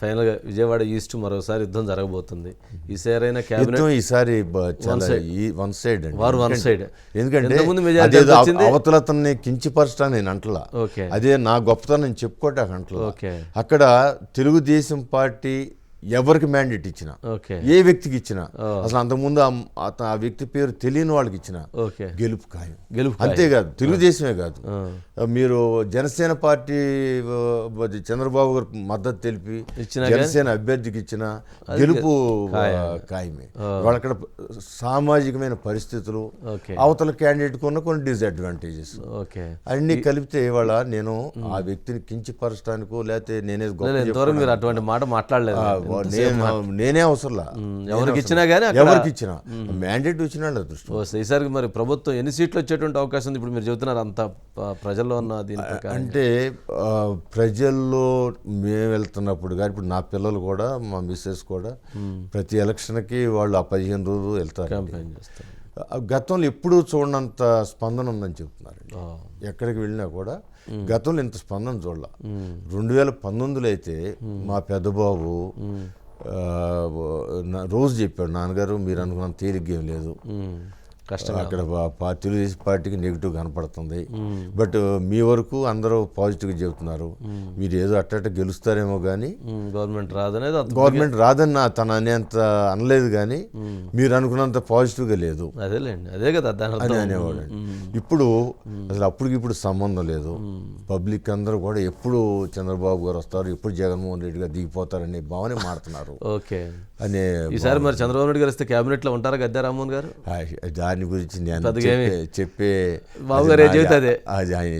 ఫైనల్గా విజయవాడ ఈస్ట్ మరోసారి యుద్ధం జరగబోతుంది. ఈసారైనా క్యాబినెట్ ఈసారి వన్ సైడ్. వారు one side. ఎందుకంటే? అవతలతన్ని కించిపరచడం నేను అంటలా. అదే నా గొప్పతనం నేను చెప్పుకోవటానికి అంటలా. అక్కడ తెలుగుదేశం పార్టీ ఎవరికి మ్యాండేట్ ఇచ్చినా ఏ వ్యక్తికి ఇచ్చినా అసలు అంతకుముందు ఆ- వ్యక్తి పేరు తెలియని వాళ్ళకి ఇచ్చినా ఓకే. గెలుపు ఖాయం. గెలుపు అంతేకాదు తెలుగుదేశమే కాదు. మీరు జనసేన పార్టీ చంద్రబాబు గారు మద్దతు తెలిపి ఇచ్చినా జనసేన అభ్యర్థికి ఇచ్చిన గెలుపు ఖాయమే. వాళ్ళ అక్కడ సామాజికమైన పరిస్థితులు అవతల క్యాండిడేట్ ఉన్న కొన్ని డిసడ్వాంటేజెస్ ఓకే. అన్ని కలిపితే ఇవాళ నేను ఆ వ్యక్తిని కించపరచడానికో లేకపోతే నేనే అటువంటి మాట మాట్లాడలేదు. నేను అవసరంలా. ఎవరికి ఇచ్చినా కానీ ఎవరికి ఇచ్చినా మ్యాండేట్ వచ్చిన దృష్టి. ఈసారి మరి ప్రభుత్వం ఎన్ని సీట్లు వచ్చేటువంటి అవకాశం ఉంది? ఇప్పుడు మీరు చెబుతున్నారు అంత ప్రజల్లో ఉన్న దీని అంటే ప్రజల్లో మేము వెళ్తున్నప్పుడు కానీ ఇప్పుడు నా పిల్లలు కూడా మా మిస్సెస్ కూడా ప్రతి ఎలక్షన్కి వాళ్ళు ఆ పదిహేను రోజులు వెళ్తారు క్యాంపెయిన్ చేస్తారు. ఆ, గతంలో ఎప్పుడూ చూడనంత స్పందన ఉందని చెప్తున్నారండి. ఓ, ఎక్కడికి వెళ్ళినా కూడా గతంలో ఇంత స్పందన చూడాల. రెండు వేల పంతొమ్మిదిలో అయితే మా పెద్దబాబు రోజు చెప్పాడు నాన్నగారు మీరు అనుకున్నంత తేలిగ్గా లేదు. కష్టం అక్కడ తెలుగుదేశం పార్టీకి నెగిటివ్ కనపడుతుంది. బట్ మీ వరకు అందరూ పాజిటివ్గా చెబుతున్నారు. మీరు ఏదో అట్టట గెలుస్తారేమో కానీ గవర్నమెంట్ రాదనేది గవర్నమెంట్ రాదని తన అనేంత అనలేదు కానీ మీరు అనుకున్నంత పాజిటివ్గా లేదు. అదేలేండి. అదే కదా దాని అని అనేవాడు ఇప్పుడు అసలు అప్పటికి ఇప్పుడు సంబంధం లేదు. పబ్లిక్ అందరూ కూడా ఎప్పుడు చంద్రబాబు గారు వస్తారు ఎప్పుడు జగన్మోహన్ రెడ్డి గారు దిగిపోతారనే భావన మాడుతున్నారు ఓకే. అనే ఈసారి మరి చంద్రబాబు నాయుడు గారు వస్తే క్యాబినెట్లో ఉంటారా గద్దె రామ్మోహన్ గారు? ఆ, దాని గురించి నేను చెప్పే చెప్పే బాబు గారు ఏం అది చెబితే అదే. అది ఆయన